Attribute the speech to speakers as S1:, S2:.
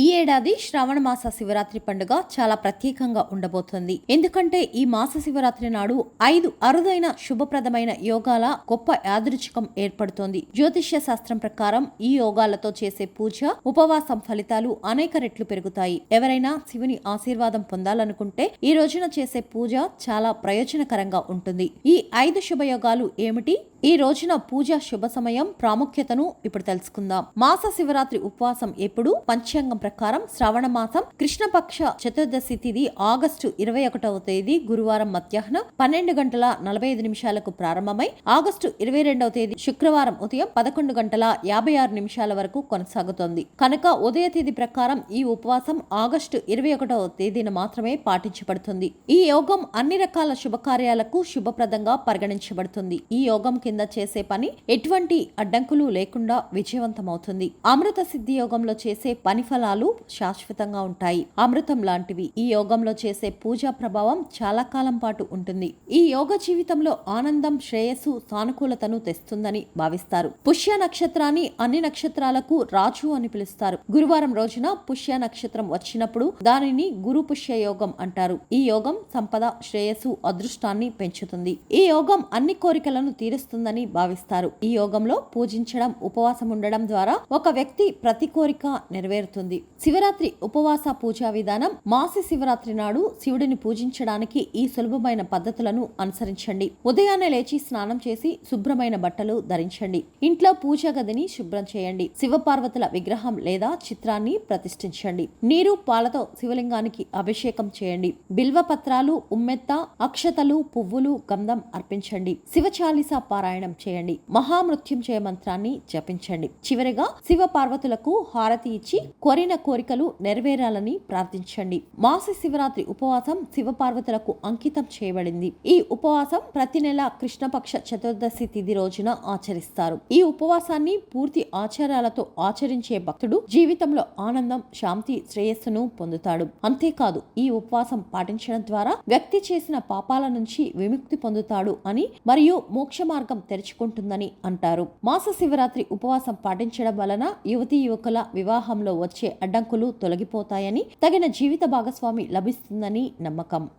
S1: ఈ ఏడాది శ్రావణ మాస శివరాత్రి పండుగ చాలా ప్రత్యేకంగా ఉండబోతోంది. ఎందుకంటే ఈ మాస శివరాత్రి నాడు ఐదు అరుదైన శుభప్రదమైన యోగాల గొప్ప యాదృచ్ఛికం ఏర్పడుతోంది. జ్యోతిష్య శాస్త్రం ప్రకారం ఈ యోగాలతో చేసే పూజ ఉపవాసం ఫలితాలు అనేక రెట్లు పెరుగుతాయి. ఎవరైనా శివుని ఆశీర్వాదం పొందాలనుకుంటే ఈ రోజున చేసే పూజ చాలా ప్రయోజనకరంగా ఉంటుంది. ఈ ఐదు శుభయోగాలు ఏమిటి? ఈ రోజున పూజ శుభ సమయం ప్రాముఖ్యతను ఇప్పుడు తెలుసుకుందాం. మాస శివరాత్రి ఉపవాసం ఎప్పుడు? పంచాంగం ప్రకారం శ్రావణ మాసం కృష్ణపక్ష చతుర్దశి తిథి ఆగస్టు ఇరవై ఒకటవ తేదీ గురువారం మధ్యాహ్నం పన్నెండు గంటల నలభై ఐదు నిమిషాలకు ప్రారంభమై ఆగస్టు ఇరవై రెండవ తేదీ శుక్రవారం ఉదయం పదకొండు గంటల యాభై ఆరు నిమిషాల వరకు కొనసాగుతోంది. కనుక ఉదయ తేదీ ప్రకారం ఈ ఉపవాసం ఆగస్టు ఇరవై ఒకటవ తేదీన మాత్రమే పాటించబడుతుంది. ఈ యోగం అన్ని రకాల శుభకార్యాలకు శుభప్రదంగా పరిగణించబడుతుంది. ఈ యోగం కింద చేసే పని ఎటువంటి అడ్డంకులు లేకుండా విజయవంతమవుతుంది. అమృత సిద్ధి యోగంలో చేసే పని ఫలాలు శాశ్వతంగా ఉంటాయి. అమృతం లాంటివి ఈ యోగంలో చేసే పూజా ప్రభావం చాలా కాలం పాటు ఉంటుంది. ఈ యోగ జీవితంలో ఆనందం శ్రేయస్సు సానుకూలతను తెస్తుందని భావిస్తారు. పుష్య నక్షత్రాన్ని అన్ని నక్షత్రాలకు రాజు అని పిలుస్తారు. గురువారం రోజున పుష్య నక్షత్రం వచ్చినప్పుడు దానిని గురు పుష్య యోగం అంటారు. ఈ యోగం సంపద శ్రేయస్సు అదృష్టాన్ని పెంచుతుంది. ఈ యోగం అన్ని కోరికలను వస్తుందని భావిస్తారు. ఈ యోగంలో పూజించడం ఉపవాసం ఉండడం ద్వారా ఒక వ్యక్తి ప్రతి కోరిక నెరవేరుతుంది. శివరాత్రి ఉపవాస పూజా విధానం మాసి శివరాత్రి నాడు శివుడిని పూజించడానికి ఈ సులభమైన పద్ధతులను అనుసరించండి. ఉదయాన్నే లేచి స్నానం చేసి శుభ్రమైన బట్టలు ధరించండి. ఇంట్లో పూజా గదిని శుభ్రం చేయండి. శివపార్వతుల విగ్రహం లేదా చిత్రాన్ని ప్రతిష్ఠించండి. నీరు పాలతో శివలింగానికి అభిషేకం చేయండి. బిల్వ పత్రాలు ఉమ్మెత్త అక్షతలు పువ్వులు గంధం అర్పించండి. శివ చాలీసా పార చేయండి. మహామృత్యుంజయ మంత్రాన్ని జపించండి. చివరిగా శివ పార్వతులకు హారతి ఇచ్చి కోరిన కోరికలు నెరవేరాలని ప్రార్థించండి. మాస శివరాత్రి ఉపవాసం శివ పార్వతులకు అంకితం చేయబడింది. ఈ ఉపవాసం ప్రతి నెల కృష్ణపక్ష చతుర్దశి తిథి రోజున ఆచరిస్తారు. ఈ ఉపవాసాన్ని పూర్తి ఆచారాలతో ఆచరించే భక్తుడు జీవితంలో ఆనందం శాంతి శ్రేయస్సును పొందుతాడు. అంతేకాదు ఈ ఉపవాసం పాటించడం ద్వారా వ్యక్తి చేసిన పాపాల నుంచి విముక్తి పొందుతాడు అని మరియు మోక్ష మార్గం తెరుచుకుంటుందని అంటారు. మాస శివరాత్రి ఉపవాసం పాటించడం వలన యువతీ యువకుల వివాహంలో వచ్చే అడ్డంకులు తొలగిపోతాయని తగిన జీవిత భాగస్వామి లభిస్తుందని నమ్మకం.